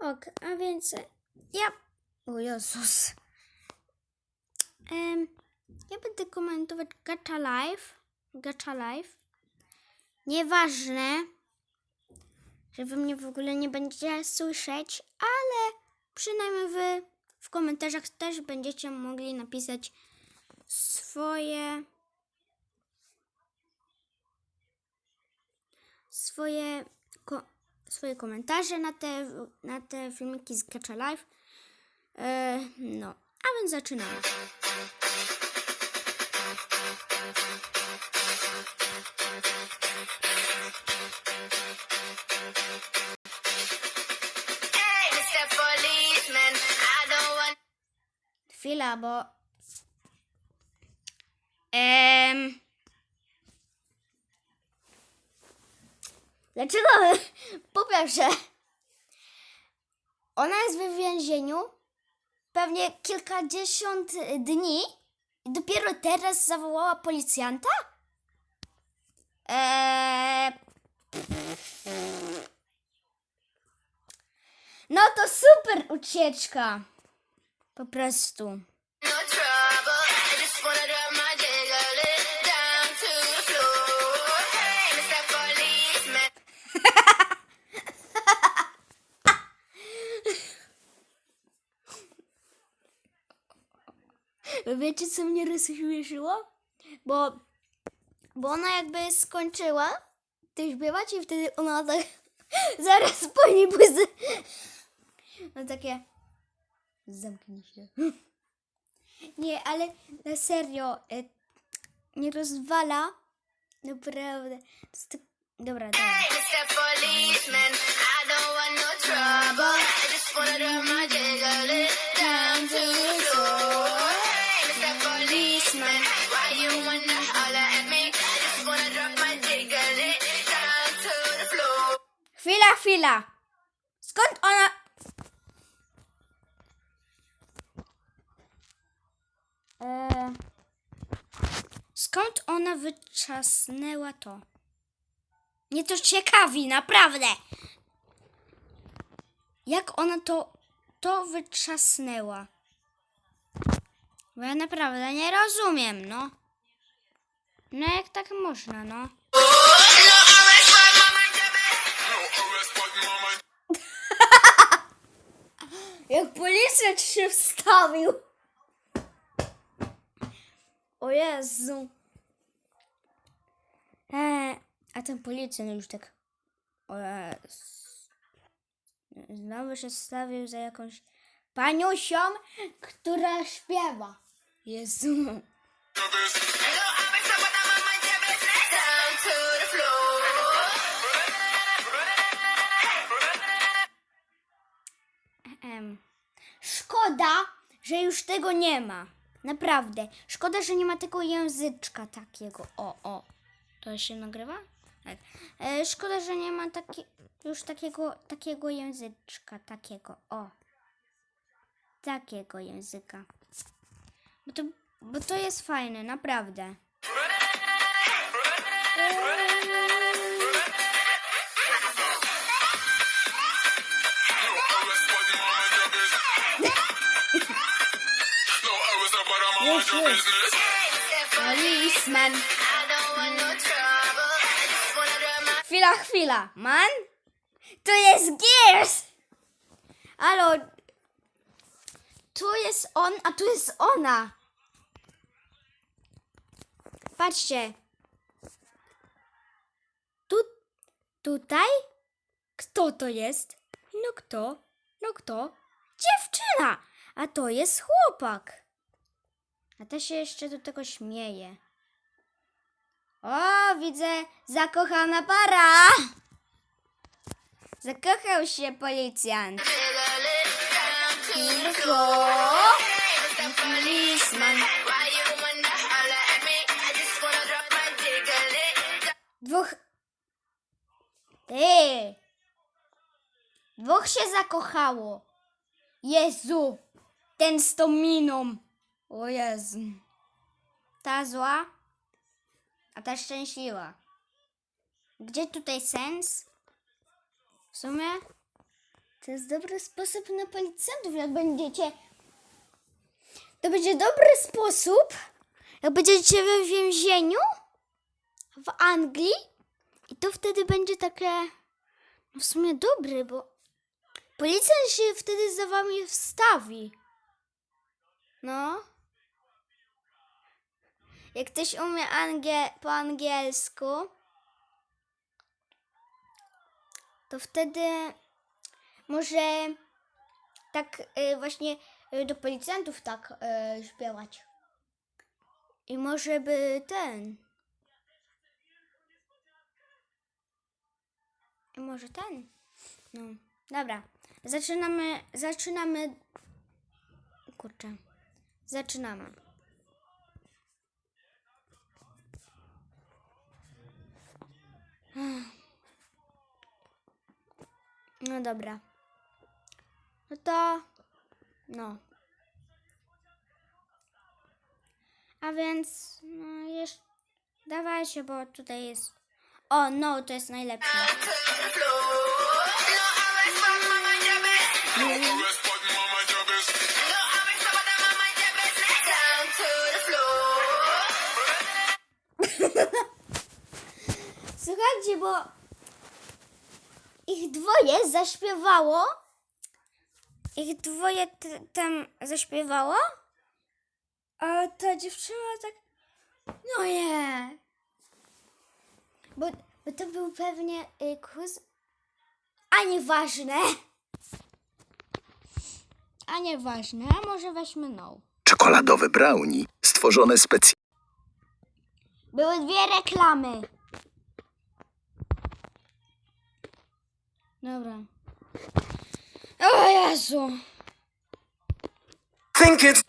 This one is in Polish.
Ok, a więc ja. O Jezus. Em, ja będę komentować Gacha Live. Gacha Live. Nieważne, że wy mnie w ogóle nie będziecie słyszeć, ale przynajmniej wy w komentarzach też będziecie mogli napisać swoje swoje ko- swoje komentarze na te, na te filmiki z Gacha Live. E, no, a więc zaczynamy. Chwila, bo. Em... Dlaczego? Po pierwsze, ona jest w więzieniu pewnie kilkadziesiąt dni i dopiero teraz zawołała policjanta? Eee... No to super ucieczka. Po prostu. Wiecie, co mnie rozśmieszyło? Bo, bo ona jakby skończyła to śpiewać i wtedy ona tak zaraz po niej błyzy. No takie zamknij się. Nie, ale na serio e, nie rozwala naprawdę. Tak... Dobra, dobra. Hey, Chwila, chwila. Skąd ona... Eee, skąd ona wyczasnęła to? Mnie to ciekawi, naprawdę. Jak ona to, to wyczasnęła? Bo ja naprawdę nie rozumiem, no. No jak tak można? No Jak policjant się wstawił. O Jezu. E, a ten policjant już tak. O Jezu. Znowu się wstawił za jakąś paniusią, która śpiewa. Jezu. Em, szkoda, że już tego nie ma. Naprawdę. Szkoda, że nie ma tego języczka takiego. O, o. To się nagrywa? Tak. E, szkoda, że nie ma taki, już takiego, takiego języczka. Takiego. O. Takiego języka. Bo to, bo to jest fajne, naprawdę. Wanna drop my Chwila, chwila. Man? To jest Gears! Halo. Tu jest on, a tu jest ona. Patrzcie. Tu, tutaj? Kto to jest? No kto? No kto? Dziewczyna! A to jest chłopak. A ta się jeszcze do tego śmieje. O, widzę zakochana para. Zakochał się policjant. Dwóch. Ty! Dwóch się zakochało. Jezu! Ten z tą miną. O Jezu. Ta zła, a ta szczęśliwa. Gdzie tutaj sens? W sumie To jest dobry sposób na policjantów, jak będziecie. To będzie dobry sposób, jak będziecie we więzieniu w Anglii. I to wtedy będzie takie. No w sumie dobry, bo policjant się wtedy za wami wstawi. No. Jak ktoś umie po angielsku, to wtedy może tak y, właśnie y, do policjantów tak y, śpiewać. I może by ten. I może ten. No, dobra. Zaczynamy. Zaczynamy. Kurczę. Zaczynamy. No dobra. No to. No. A więc. No jeszcze. Dawajcie, bo tutaj jest. O, no, to jest najlepsze. Słuchajcie, bo ich dwoje zaśpiewało. Ich dwoje tam zaśpiewało. A ta dziewczyna tak. No nie. Bo, bo to był pewnie y, kuz. A nieważne. A nieważne. A może weźmy no. Czekoladowe brownie stworzone specjalnie. Były dwie reklamy. Dobra. O Jezu! Think it's